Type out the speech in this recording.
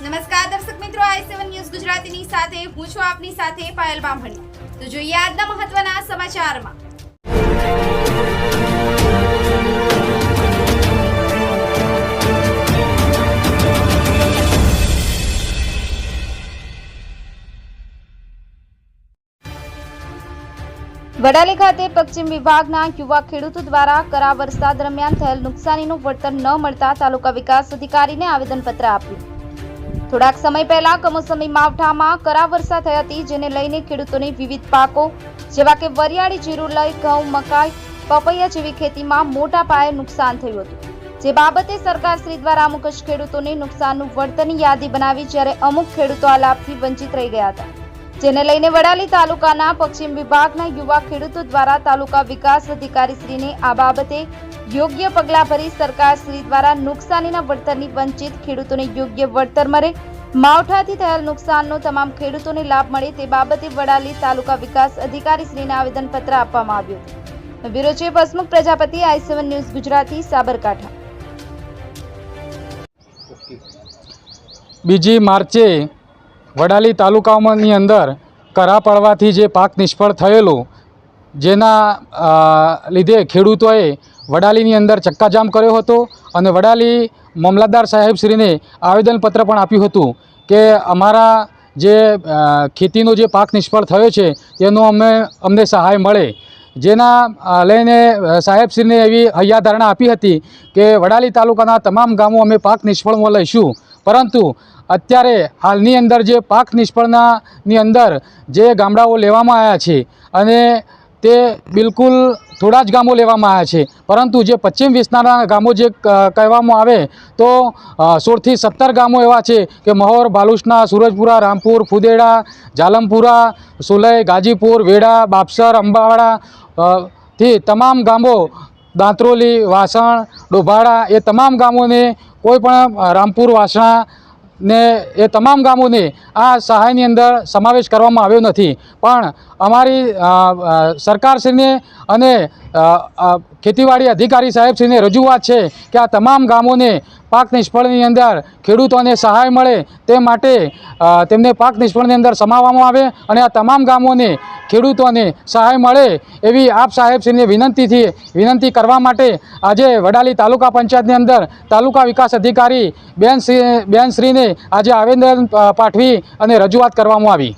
નમસ્કાર દર્શક મિત્રો, આઈ સેવન ન્યૂઝ ગુજરાતીની સાથે, હું છું આપની સાથે પાયલ બામણી. તો જોઈએ આજના મહત્વના સમાચારમાં. વડાલી ખાતે પશ્ચિમ વિભાગના યુવા ખેડૂતો દ્વારા કરા વરસાદ દરમિયાન થયેલ નુકસાનીનું વળતર ન મળતા તાલુકા વિકાસ અધિકારીને આવેદનપત્ર આપ્યું. થોડાક સમય પહેલા કમોસમી માવઠામાં કરા વર્ષા થઈ હતી, જેને લઈને ખેડૂતોને વિવિધ પાકો, જેવા કે વરિયાળી જીરું લઈ ઘઉં, મકાઈ, પપૈયા જેવી ખેતીમાં મોટા પાયે નુકસાન થયું હતું. જે બાબતે સરકારશ્રી દ્વારા અમુક જ ખેડૂતોને નુકસાનનું વળતરની યાદી બનાવી, જ્યારે અમુક ખેડૂતો આ લાભથી વંચિત રહી ગયા હતા. જેને લઈને વડાલી તાલુકાના પશ્ચિમ વિભાગના યુવા ખેડૂતો દ્વારા તાલુકા વિકાસ અધિકારીશ્રીને આ બાબતે યોગ્ય પગલાં ભરી સરકારશ્રી દ્વારા નુકસાનીના વળતરની વંચિત ખેડૂતોને યોગ્ય વળતર મળે, માવઠાથી થયેલ નુકસાનનો તમામ ખેડૂતોને લાભ મળે તે બાબતે વડાલી તાલુકા વિકાસ અધિકારીશ્રીને આવેદનપત્ર આપવામાં આવ્યું હતું. બ્યુરો છે Hasmukh Prajapati, I seven news Gujarati, Sabarkantha. બીજી માર્ચે વડાલી તાલુકાઓની અંદર કરા પડવાથી જે પાક નિષ્ફળ થયેલો, જેના લીધે ખેડૂતોએ વડાલીની અંદર ચક્કાજામ કર્યો હતો અને વડાલી મામલતદાર સાહેબશ્રીને આવેદનપત્ર પણ આપ્યું હતું કે અમારા જે ખેતીનો જે પાક નિષ્ફળ થયો છે, તેનો અમે, અમને સહાય મળે. જેના લઈને સાહેબશ્રીને એવી હૈયાધારણા આપી હતી કે વડાલી તાલુકાના તમામ ગામો અમે પાક નિષ્ફળમાં લઈશું. પરંતુ અત્યારે હાલની અંદર જે પાક નિષ્ફળનાની અંદર જે ગામડાઓ લેવામાં આવ્યા છે અને તે બિલકુલ થોડા જ ગામો લેવામાં આવ્યા છે. પરંતુ જે પશ્ચિમ વિસ્તારના ગામો જે કહેવામાં આવે તો સોળથી સત્તર ગામો એવા છે કે મહોર બાલુસના સુરજપુરા, રામપુર, ફુદેડા, જાલમપુરા સુલય ગાજીપુર, વેડા, બાપસર, અંબાવાડા થી તમામ ગામો દાંત્રોલી, વાસણ, ડોભાડા એ તમામ ગામોને, કોઈ પણ રામપુર વાસણા ને એ તમામ ગામોને આ સહાયની અંદર સમાવેશ કરવામાં આવ્યો નથી. પણ અમારી સરકારશ્રીને અને ખેતીવાડી અધિકારી સાહેબશ્રીને રજૂઆત છે કે આ તમામ ગામોને પાક નિષ્ફળની અંદર ખેડૂતોને સહાય મળે તે માટે તેમને પાક નિષ્ફળની અંદર સમાવવામાં આવે અને આ તમામ ગામોને ખેડૂતોને સહાય મળે એવી આપ સાહેબશ્રીને વિનંતીથી, વિનંતી કરવા માટે આજે વડાલી તાલુકા પંચાયતની અંદર તાલુકા વિકાસ અધિકારી બેન શ્રી બેનશ્રીને આજે આવેદન પાઠવી અને રજૂઆત કરવામાં આવી.